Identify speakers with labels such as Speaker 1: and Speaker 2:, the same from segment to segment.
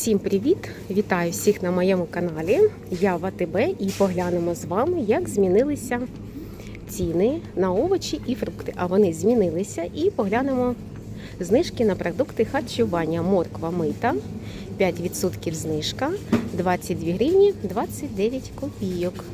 Speaker 1: Всім привіт! Вітаю всіх на моєму каналі. Я в і поглянемо з вами, як змінилися ціни на овочі і фрукти. А вони змінилися і поглянемо знижки на продукти харчування. Морква мита, 5% знижка, 22 гривні 29 копійок.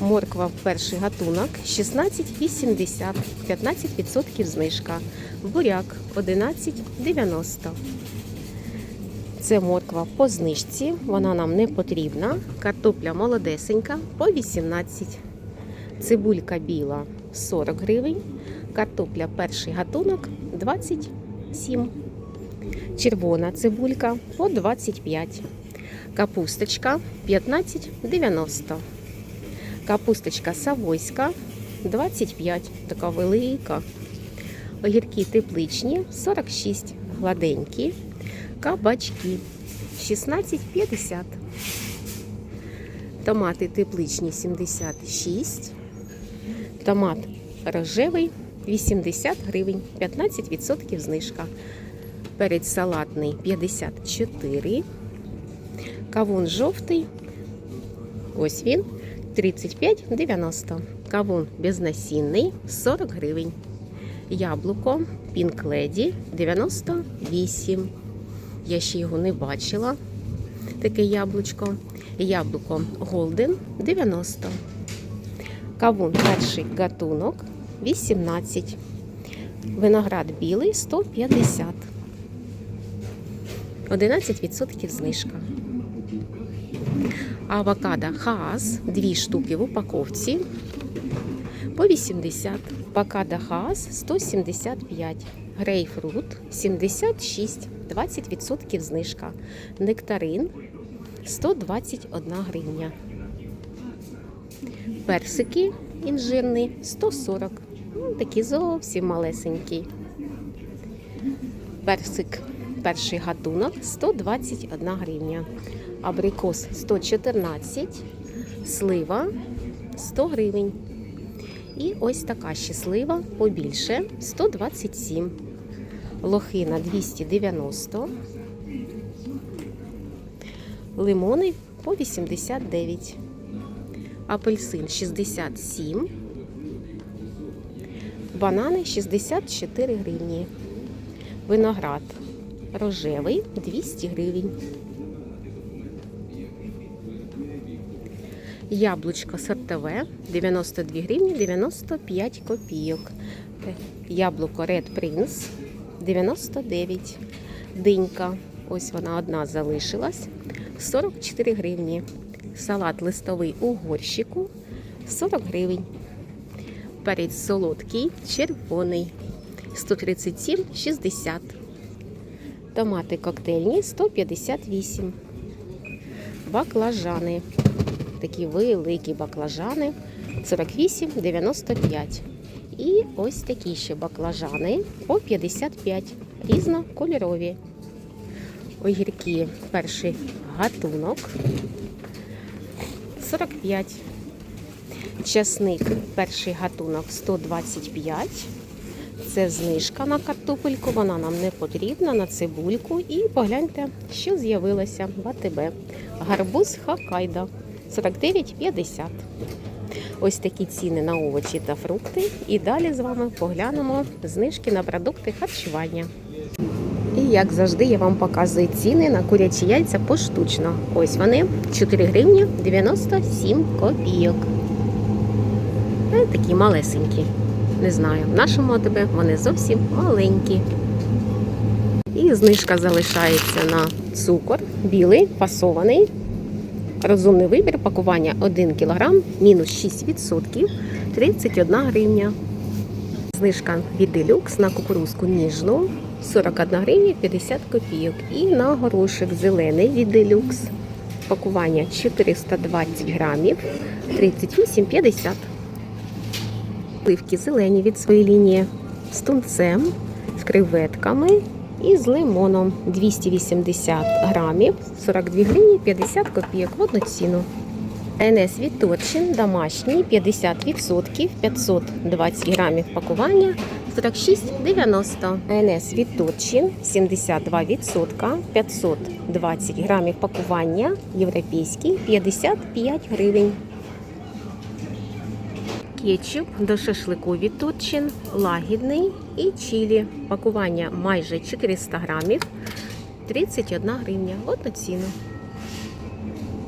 Speaker 1: Морква перший гатунок 16,80, 15% знижка. Буряк 11,90. Це морква по знижці, вона нам не потрібна. Картопля молодесенька по 18. Цибулька біла 40 гривень. Картопля перший гатунок 27. Червона цибулька по 25. Капусточка 15,90. Капусточка савойська 25. Така велика. Огірки тепличні 46. Гладенькі. Кабачки 16,50. Томати тепличні 76. Томат рожевий 80 гривень, 15% знижка. Перець салатний 54. Кавун жовтий. Ось він 35,90. Кавун безнасінний 40 гривень. Яблуко Lady 98. Я ще його не бачила. Таке яблучко. Яблуко Golden 90. Кавун перший гатунок 18. Виноград білий 150. 11% знижка. Авокадо Хаас 2 штуки в упаковці по 80. Авокадо Хаас 175. Грейпфрут 76, 20% знижка. Нектарин 121 гривня. Персики інжирні 140. Ну, такі зовсім малесенькі. Персик перший гатунок 121 гривня. Абрикос 114, слива 100 гривень. І ось така щаслива побільше 127. Лохина 290. Лимони по 89. Апельсин 67. Банани 64 гривні. Виноград рожевий 200 гривень. Яблучко сортове 92 гривні 95 копійок. Яблуко Red Prince 99. Динька. Ось вона одна залишилась. 44 гривні. Салат листовий у горщику 40 гривень. Перець солодкий, червоний 137,60. Томати коктейльні 158. Баклажани. Такі великі баклажани 48,95. І ось такі ще баклажани по 55, різнокольорові. Огірки перший гатунок 45. Часник перший гатунок 125. Це знижка на картопельку, вона нам не потрібна, на цибульку. І погляньте, що з'явилося в АТБ. Гарбуз Хакайда 49,50. Ось такі ціни на овочі та фрукти. І далі з вами поглянемо знижки на продукти харчування. І як завжди, я вам показую ціни на курячі яйця поштучно. Ось вони 4 гривні 97 копійок. Е, Такі малесенькі. Не знаю, в нашому АТБ вони зовсім маленькі. І знижка залишається на цукор білий, фасований. Розумний вибір пакування 1 кг, мінус 6%, 31 гривня. Знижка від Делюкс на кукурузку ніжну 41 гривня 50 копійок. І на горошок зелений від Делюкс. Пакування 420 грамів 38,50. Пливки зелені від своєї лінії з тунцем, з креветками і з лимоном 280 грамів 42 гривні 50 копійок в одну ціну. НС від домашній 50% 520 грамів пакування 46,90. НС від Торчин 72%, 520 грамів пакування. Європейський 55 гривень. Кетчуп до шашлику від Торчин, лагідний і чилі. Пакування майже 400 грамів, 31 гривня. Одну ціну.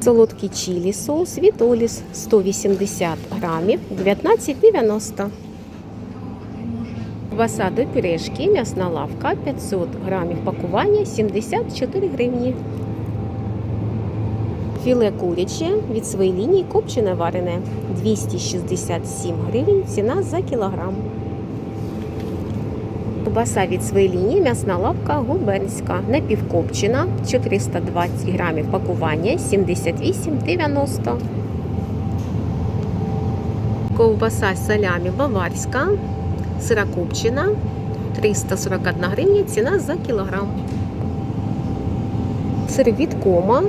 Speaker 1: Солодкий чилі соус від Оліс 180 грамів, 19,90. Кваса до пюрешки, м'ясна лавка 500 грамів пакування 74 гривні. Філе куряче від своєї лінії копчене варене 267 гривень. Ціна за кілограм. Кубаса від своєї лінії м'ясна лавка губернська напівкопчена 420 грамів пакування 78,90. Ковбаса салямі баварська сирокопчена 341 гривня, ціна за кілограм. Сир від кома,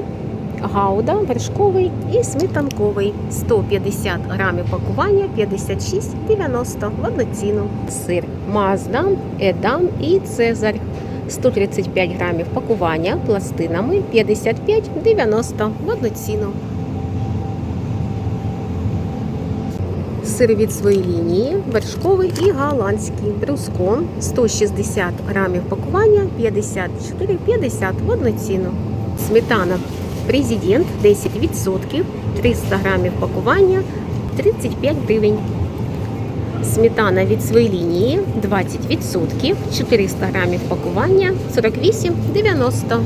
Speaker 1: гауда, вершковий і сметанковий. 150 грамів пакування 56,90 в одну ціну. Сир Мазда, Едам і Цезарь. 135 грамів пакування пластинами 55,90 в одну ціну. Сир від своєї лінії, вершковий і голландський. Бруско 160 грамів пакування 54,50 в одну ціну. Сметана Президент 10%, 300 грамів пакування 35 гривень. Сметана від своєї лінії 20%, 400 грамів пакування 48,90.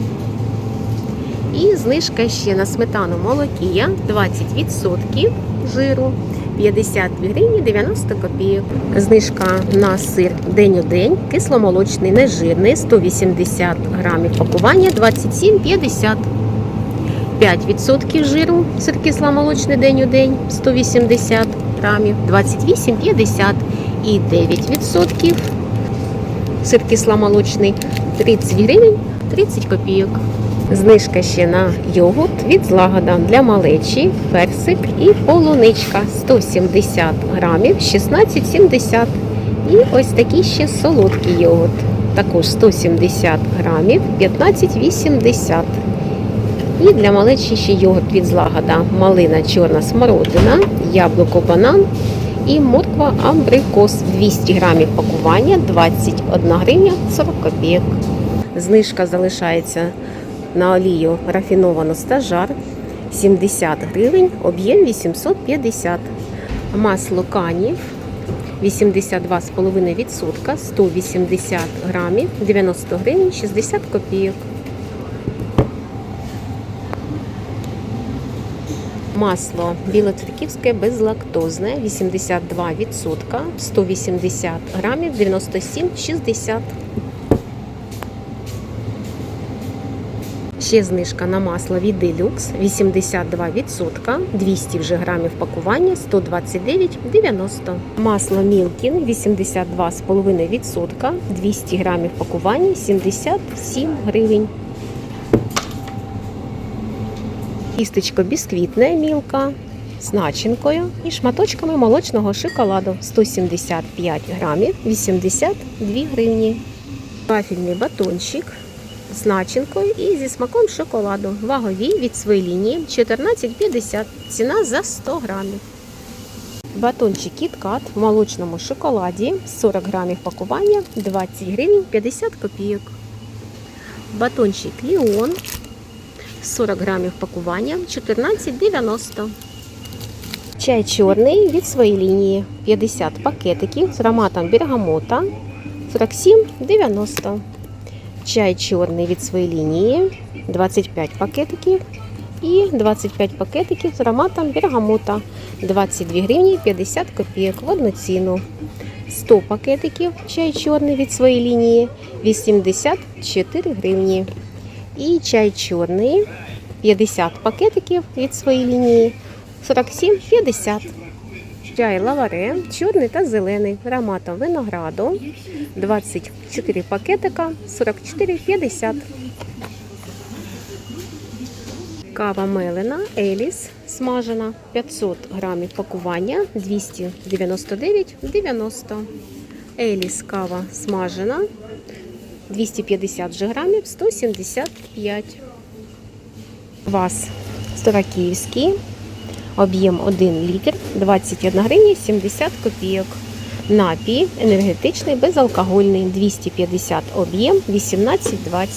Speaker 1: І знижка ще на сметану молокія 20% жиру 52 гривні 90 копійок. Знижка на сир день у день, кисломолочний, нежирний, 180 грамів пакування 27,50. 5% жиру, сир кисломолочний день у день 180 грамів 28,50 і 9% сир кисломолочний 30 гривень 30 копійок. Знижка ще на йогурт від злагода для малечі, персик і полуничка 170 грамів 16,70. І ось такий ще солодкий йогурт. Також 170 грамів 15,80. І для малечі ще йогурт від злагода, малина чорна смородина, яблуко банан і морква абрикос 200 грамів пакування 21 гривня 40 копійок. Знижка залишається на олію рафіновану стажар 70 гривень, об'єм 850. Масло канів 82,5%, 180 грамів, 90 гривень, 60 копійок. Масло білоцерківське безлактозне 82%, 180 грамів, 97,60. Ще знижка на масло від Deluxe 82%, 200 вже грамів пакування 129,90. Масло Мілкін 82,5%, 200 грамів пакування 77 гривень. Кісточка бісквітна мілка з начинкою і шматочками молочного шоколаду 175 грамів 82 гривні. Вафельний батончик з начинкою і зі смаком шоколаду. Вагові від своєї лінії 14,50. Ціна за 100 грамів. Батончик KitKat в молочному шоколаді 40 грамів пакування 20 гривень 50 копійок. Батончик Ліон 40 грамів пакування 14,90. Чай чорний від своєї лінії 50 пакетиків з ароматом бергамота 47,90. Чай чорний від своєї лінії 25 пакетиків і 25 пакетиків з ароматом бергамота 22 гривні 50 копійок в одну ціну. 100 пакетиків чай чорний від своєї лінії 84 гривні. І чай чорний 50 пакетиків від своєї лінії 47,50. Чай лаваре, чорний та зелений, ароматом винограду 24 пакетика 44,50. Кава мелена Еліс смажена 500 грамів пакування 299,90. Еліс кава смажена. 250 же грамів, 175. Квас Старокиївський. Об'єм 1 літр, 21 гривня 70 копійок. Напій енергетичний, безалкогольний, 250 об'єм, 18,20.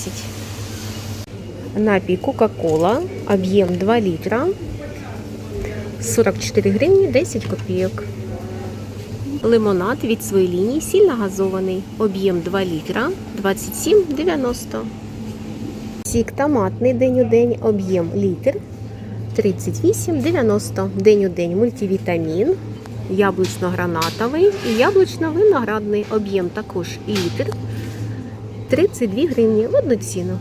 Speaker 1: Напій Кока-Кола, об'єм 2 літра, 44 гривні 10 копійок. Лимонад від своєї лінії сильно газований. Об'єм 2 літра 27,90. Сік томатний день у день, об'єм літр 38,90. День у день мультивітамін, яблучно-гранатовий і яблучно-виноградний. Об'єм також літр 32 гривні в одну ціну.